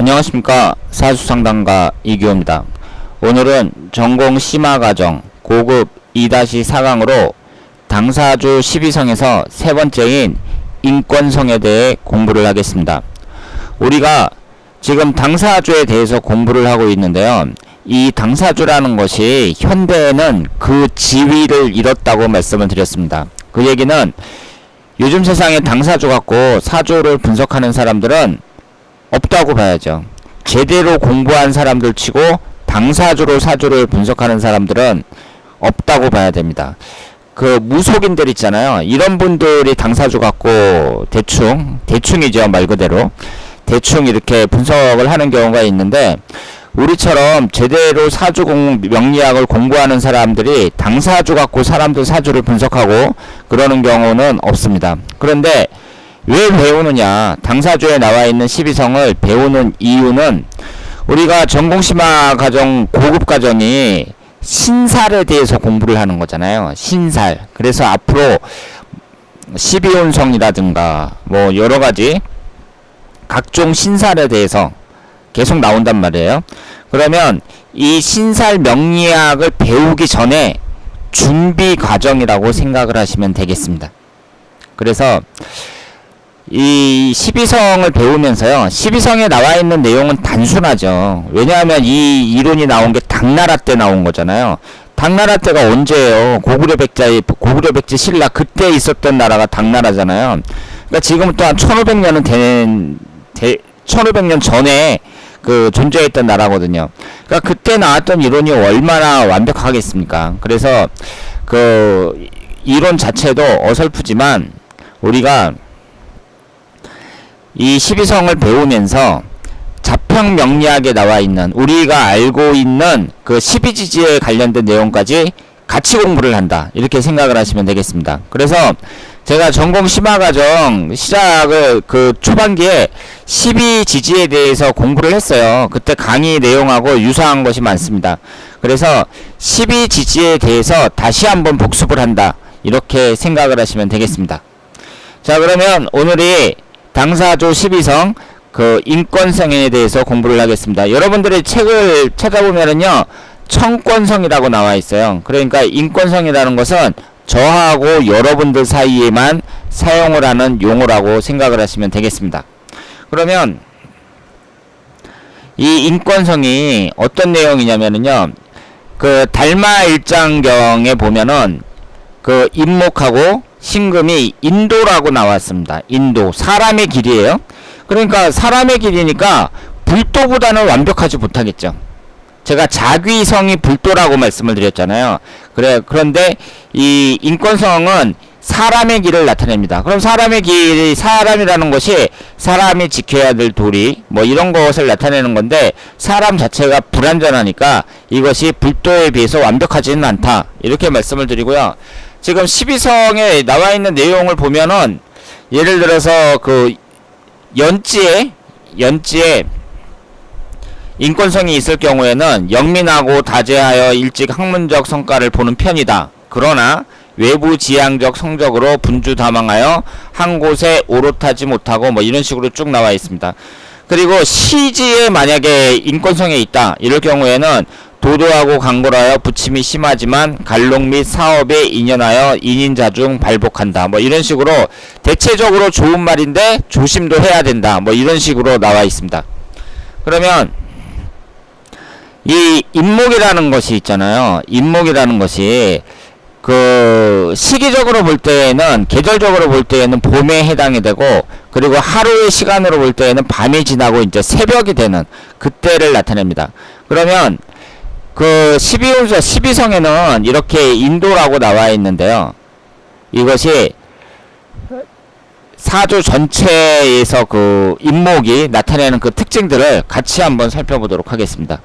안녕하십니까 사수상담가 이규호입니다. 오늘은 전공 심화과정 고급 2-4강으로 당사주 12성에서 세 번째인 인권성에 대해 공부를 하겠습니다. 우리가 지금 당사주에 대해서 공부를 하고 있는데요. 이 당사주라는 것이 현대에는 그 지위를 잃었다고 말씀을 드렸습니다. 그 얘기는 요즘 세상에 당사주 갖고 사주를 분석하는 사람들은 없다고 봐야죠. 제대로 공부한 사람들 치고 당사주로 사주를 분석하는 사람들은 없다고 봐야 됩니다. 그 무속인들 있잖아요. 이런 분들이 당사주 갖고 대충 대충이죠 말 그대로 대충 이렇게 분석을 하는 경우가 있는데 우리처럼 제대로 사주 공 명리학을 공부하는 사람들이 당사주 갖고 사람들 사주를 분석하고 그러는 경우는 없습니다. 그런데 왜 배우느냐? 당사주에 나와 있는 12성을 배우는 이유는 우리가 전공심화 과정 고급 과정이 신살에 대해서 공부를 하는 거잖아요. 신살. 그래서 앞으로 12혼성이라든가 뭐 여러 가지 각종 신살에 대해서 계속 나온단 말이에요. 그러면 이 신살 명리학을 배우기 전에 준비 과정이라고 생각을 하시면 되겠습니다. 그래서 이 12성을 배우면서요. 12성에 나와 있는 내용은 단순하죠. 왜냐하면 이 이론이 나온 게 당나라 때 나온 거잖아요. 당나라 때가 언제예요? 고구려 백자의 고구려 백제 신라 그때 있었던 나라가 당나라잖아요. 그러니까 지금부터 한 1500년은 된 대, 1500년 전에 그 존재했던 나라거든요. 그러니까 그때 나왔던 이론이 얼마나 완벽하겠습니까? 그래서 그 이론 자체도 어설프지만 우리가 이 12성을 배우면서 자평 명리학에 나와 있는 우리가 알고 있는 그 12지지에 관련된 내용까지 같이 공부를 한다. 이렇게 생각을 하시면 되겠습니다. 그래서 제가 전공 심화과정 시작을 그 초반기에 12지지에 대해서 공부를 했어요. 그때 강의 내용하고 유사한 것이 많습니다. 그래서 12지지에 대해서 다시 한번 복습을 한다. 이렇게 생각을 하시면 되겠습니다. 자, 그러면 오늘이 당사조 12성 그 인권성에 대해서 공부를 하겠습니다. 여러분들이 책을 찾아보면은요. 청권성이라고 나와 있어요. 그러니까 인권성이라는 것은 저하고 여러분들 사이에만 사용을 하는 용어라고 생각을 하시면 되겠습니다. 그러면 이 인권성이 어떤 내용이냐면은요. 그 달마 일장경에 보면은 그 인목하고 신금이 인도라고 나왔습니다. 인도 사람의 길이에요. 그러니까 사람의 길이니까 불도보다는 완벽하지 못하겠죠. 제가 자귀성이 불도라고 말씀을 드렸잖아요. 그래 그런데 이 인권성은 사람의 길을 나타냅니다. 그럼 사람의 길이 사람이라는 것이 사람이 지켜야 될 도리 뭐 이런 것을 나타내는 건데 사람 자체가 불완전하니까 이것이 불도에 비해서 완벽하지는 않다. 이렇게 말씀을 드리고요. 지금 12성에 나와 있는 내용을 보면은 예를 들어서 그 연지에 연지에 인권성이 있을 경우에는 영민하고 다재하여 일찍 학문적 성과를 보는 편이다. 그러나 외부 지향적 성적으로 분주 다망하여 한 곳에 오롯하지 못하고 뭐 이런 식으로 쭉 나와 있습니다. 그리고 시지에 만약에 인권성에 있다. 이럴 경우에는 도도하고 강골하여 부침이 심하지만 갈록 및 사업에 인연하여 인인자중 발복한다. 뭐 이런 식으로 대체적으로 좋은 말인데 조심도 해야 된다. 뭐 이런 식으로 나와 있습니다. 그러면 이 인목이라는 것이 있잖아요. 인목이라는 것이 그 시기적으로 볼 때에는 계절적으로 볼 때에는 봄에 해당이 되고 그리고 하루의 시간으로 볼 때에는 밤이 지나고 이제 새벽이 되는 그때를 나타냅니다. 그러면 그 12호서 12성에는 이렇게 인도라고 나와 있는데요. 이것이 사주 전체에서 그 인목이 나타내는 그 특징들을 같이 한번 살펴보도록 하겠습니다.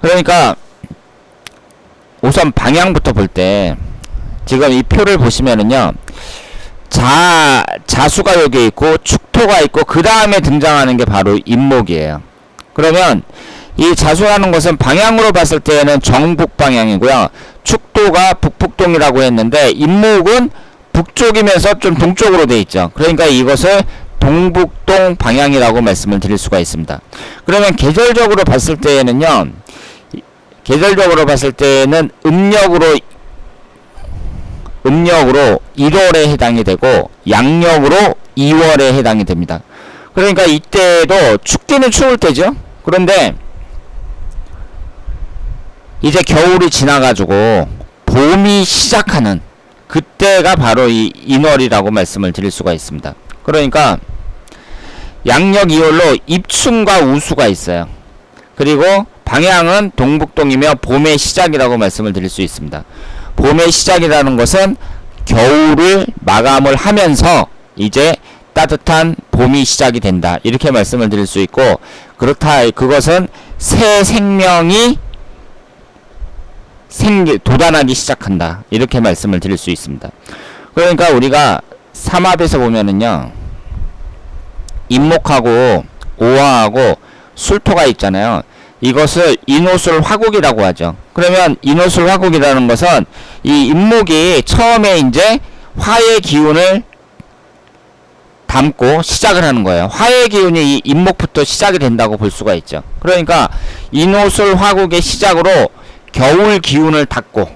그러니까 우선 방향부터 볼 때 지금 이 표를 보시면은요. 자 자수가 여기 있고 축토가 있고 그 다음에 등장하는 게 바로 인목이에요. 그러면 이 자수라는 것은 방향으로 봤을 때는 정북 방향이고요. 축도가 북북동이라고 했는데 인목은 북쪽이면서 좀 동쪽으로 돼 있죠. 그러니까 이것을 동북동 방향이라고 말씀을 드릴 수가 있습니다. 그러면 계절적으로 봤을 때에는요. 이- 계절적으로 봤을 때는 음력으로 음력으로 1월에 해당이 되고 양력으로 2월에 해당이 됩니다. 그러니까 이때도 춥기는 추울 때죠. 그런데 이제 겨울이 지나가지고 봄이 시작하는 그때가 바로 이 인월이라고 말씀을 드릴 수가 있습니다. 그러니까 양력 2월로 입춘과 우수가 있어요. 그리고 방향은 동북동이며 봄의 시작이라고 말씀을 드릴 수 있습니다. 봄의 시작이라는 것은 겨울을 마감을 하면서 이제 따뜻한 봄이 시작이 된다. 이렇게 말씀을 드릴 수 있고 그렇다 그것은 새 생명이 생기 도단하기 시작한다. 이렇게 말씀을 드릴 수 있습니다. 그러니까 우리가 삼합에서 보면은요. 임목하고 오화하고 술토가 있잖아요. 이것을 인호술 화국이라고 하죠. 그러면 인호술 화국이라는 것은 이 임목이 처음에 이제 화의 기운을 담고 시작을 하는 거예요. 화의 기운이 이 임목부터 시작이 된다고 볼 수가 있죠. 그러니까 인호술 화국의 시작으로 겨울 기운을 닫고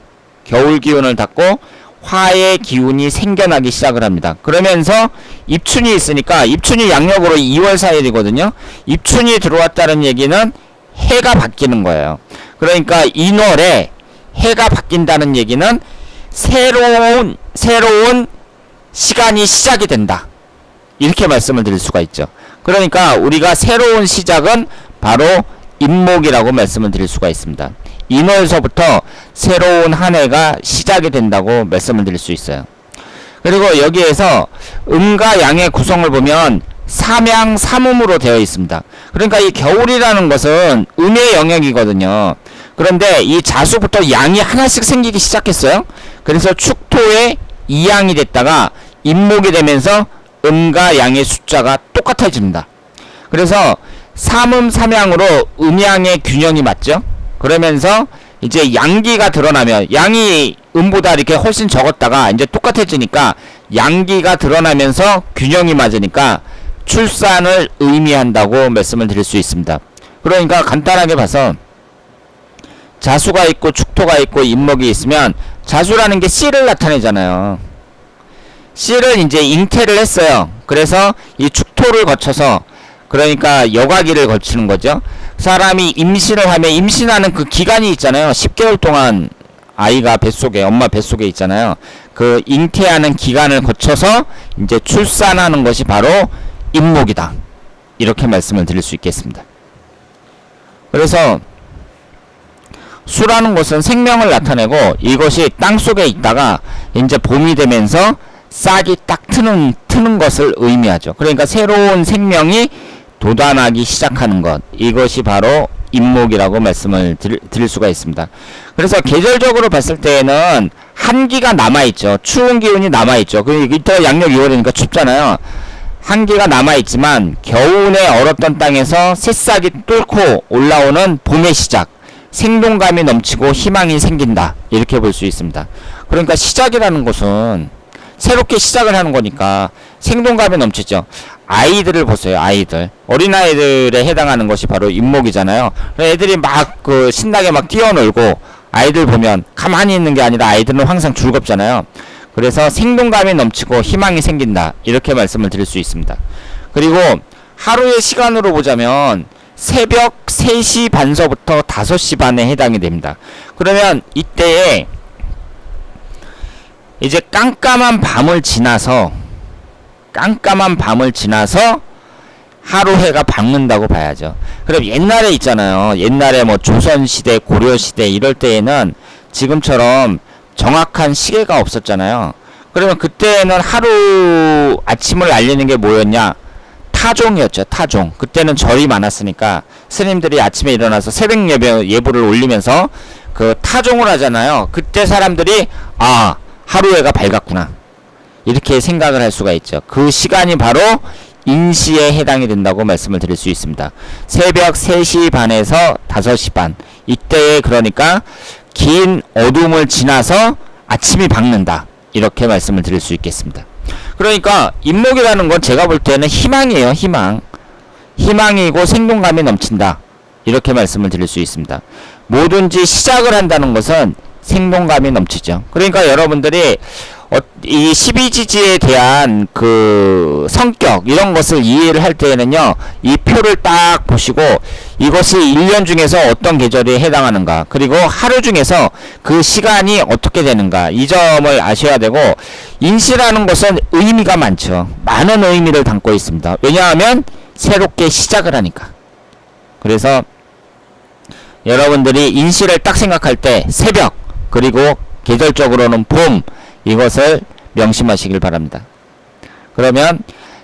겨울 기운을 닫고 화의 기운이 생겨나기 시작을 합니다. 그러면서 입춘이 있으니까 입춘이 양력으로 2월 4일이거든요. 입춘이 들어왔다는 얘기는 해가 바뀌는 거예요. 그러니까 인월에 해가 바뀐다는 얘기는 새로운 새로운 시간이 시작이 된다. 이렇게 말씀을 드릴 수가 있죠. 그러니까 우리가 새로운 시작은 바로 임목이라고 말씀을 드릴 수가 있습니다. 인월서부터 새로운 한 해가 시작이 된다고 말씀을 드릴 수 있어요. 그리고 여기에서 음과 양의 구성을 보면 삼양 삼음으로 되어 있습니다. 그러니까 이 겨울이라는 것은 음의 영역이거든요. 그런데 이 자수부터 양이 하나씩 생기기 시작했어요. 그래서 축토에 이양이 됐다가 임목이 되면서 음과 양의 숫자가 똑같아집니다. 그래서 삼음 삼양으로 음양의 균형이 맞죠? 그러면서 이제 양기가 드러나면 양이 음보다 이렇게 훨씬 적었다가 이제 똑같아지니까 양기가 드러나면서 균형이 맞으니까 출산을 의미한다고 말씀을 드릴 수 있습니다. 그러니까 간단하게 봐서 자수가 있고 축토가 있고 임목이 있으면 자수라는 게 씨를 나타내잖아요. 씨를 이제 잉태를 했어요. 그래서 이 축토를 거쳐서 그러니까 여과기를 거치는 거죠. 사람이 임신을 하면 임신하는 그 기간이 있잖아요. 10개월 동안 아이가 뱃속에 엄마 뱃속에 있잖아요. 그 잉태하는 기간을 거쳐서 이제 출산하는 것이 바로 임목이다. 이렇게 말씀을 드릴 수 있겠습니다. 그래서 수라는 것은 생명을 나타내고 이것이 땅 속에 있다가 이제 봄이 되면서 싹이 딱 트는 트는 것을 의미하죠. 그러니까 새로운 생명이 돋아나기 시작하는 것 이것이 바로 임목이라고 말씀을 드릴, 드릴 수가 있습니다. 그래서 계절적으로 봤을 때에는 한기가 남아 있죠. 추운 기운이 남아 있죠. 그 이따 양력 2월이니까 춥잖아요. 한기가 남아 있지만 겨울에 얼었던 땅에서 새싹이 뚫고 올라오는 봄의 시작. 생동감이 넘치고 희망이 생긴다. 이렇게 볼 수 있습니다. 그러니까 시작이라는 것은 새롭게 시작을 하는 거니까 생동감이 넘치죠. 아이들을 보세요. 아이들. 어린아이들에 해당하는 것이 바로 임목이잖아요. 애들이 막 그 신나게 막 뛰어놀고 아이들 보면 가만히 있는 게 아니라 아이들은 항상 즐겁잖아요. 그래서 생동감이 넘치고 희망이 생긴다. 이렇게 말씀을 드릴 수 있습니다. 그리고 하루의 시간으로 보자면 새벽 3시 반서부터 5시 반에 해당이 됩니다. 그러면 이때에 이제 깜깜한 밤을 지나서 깜깜한 밤을 지나서 하루 해가 밝는다고 봐야죠. 그럼 옛날에 있잖아요. 옛날에 뭐 조선시대, 고려시대 이럴 때에는 지금처럼 정확한 시계가 없었잖아요. 그러면 그때는 하루 아침을 알리는 게 뭐였냐? 타종이었죠. 타종. 그때는 절이 많았으니까 스님들이 아침에 일어나서 새벽 예배 예보를 올리면서 그 타종을 하잖아요. 그때 사람들이 아 하루 해가 밝았구나 이렇게 생각을 할 수가 있죠. 그 시간이 바로 인시에 해당이 된다고 말씀을 드릴 수 있습니다. 새벽 3시 반에서 5시 반 이때에 그러니까 긴 어둠을 지나서 아침이 밝는다 이렇게 말씀을 드릴 수 있겠습니다. 그러니까 인목이라는 건 제가 볼 때는 희망이에요, 희망. 희망이고 생동감이 넘친다. 이렇게 말씀을 드릴 수 있습니다. 뭐든지 시작을 한다는 것은 생동감이 넘치죠. 그러니까 여러분들이 어, 이 12지지에 대한 그 성격 이런 것을 이해를 할 때에는요 이 표를 딱 보시고 이것이 1년 중에서 어떤 계절에 해당하는가 그리고 하루 중에서 그 시간이 어떻게 되는가 이 점을 아셔야 되고 인시라는 것은 의미가 많죠. 많은 의미를 담고 있습니다. 왜냐하면 새롭게 시작을 하니까. 그래서 여러분들이 인시를 딱 생각할 때 새벽 그리고 계절적으로는 봄 이것을 명심하시길 바랍니다. 그러면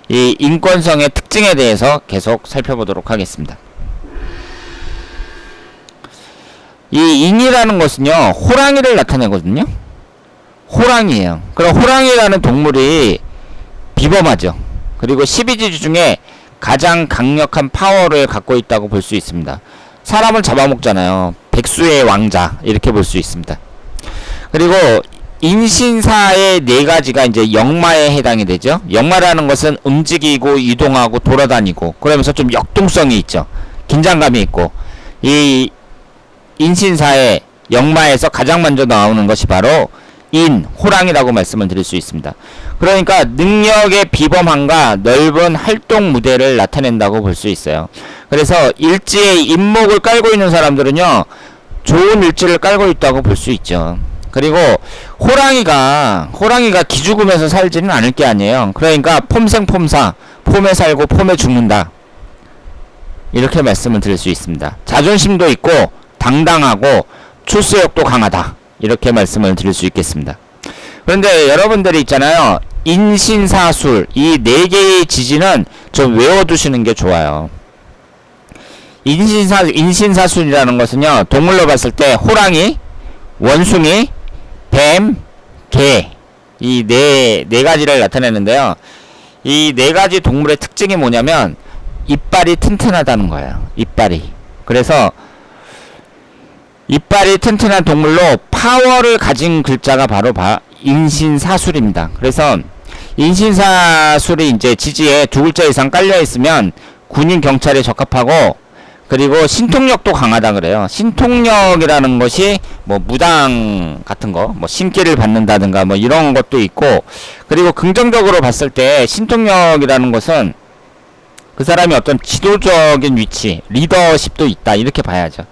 이 인권성의 특징에 대해서 계속 살펴보도록 하겠습니다. 이 인이라는 것은요 호랑이를 나타내거든요. 호랑이에요. 그럼 호랑이라는 동물이 비범하죠. 그리고 12지주 중에 가장 강력한 파워를 갖고 있다고 볼 수 있습니다. 사람을 잡아먹잖아요. 백수의 왕자 이렇게 볼 수 있습니다. 그리고 인신사의 네 가지가 이제 역마에 해당이 되죠. 역마라는 것은 움직이고 이동하고 돌아다니고 그러면서 좀 역동성이 있죠. 긴장감이 있고 이 인신사의 역마에서 가장 먼저 나오는 것이 바로 인, 호랑이라고 말씀을 드릴 수 있습니다. 그러니까 능력의 비범함과 넓은 활동 무대를 나타낸다고 볼 수 있어요. 그래서 일지에 인목을 깔고 있는 사람들은요, 좋은 일지를 깔고 있다고 볼 수 있죠. 그리고 호랑이가 호랑이가 기죽으면서 살지는 않을 게 아니에요. 그러니까 폼생폼사, 폼에 살고 폼에 죽는다. 이렇게 말씀을 드릴 수 있습니다. 자존심도 있고 당당하고 출세욕도 강하다. 이렇게 말씀을 드릴 수 있겠습니다. 그런데 여러분들이 있잖아요. 인신사술 이 네 개의 지지는 좀 외워두시는 게 좋아요. 인신사 인신사술이라는 것은요 동물로 봤을 때 호랑이, 원숭이, 뱀, 개이네네 가지를 나타내는데요. 이 네 가지 동물의 특징이 뭐냐면 이빨이 튼튼하다는 거예요. 이빨이. 그래서 이빨이 튼튼한 동물로 파워를 가진 글자가 바로 바, 인신사술입니다. 그래서 인신사술이 이제 지지에 두 글자 이상 깔려 있으면 군인 경찰에 적합하고 그리고 신통력도 강하다 그래요. 신통력이라는 것이 뭐 무당 같은 거, 뭐 신기를 받는다든가 뭐 이런 것도 있고 그리고 긍정적으로 봤을 때 신통력이라는 것은 그 사람이 어떤 지도적인 위치, 리더십도 있다 이렇게 봐야죠.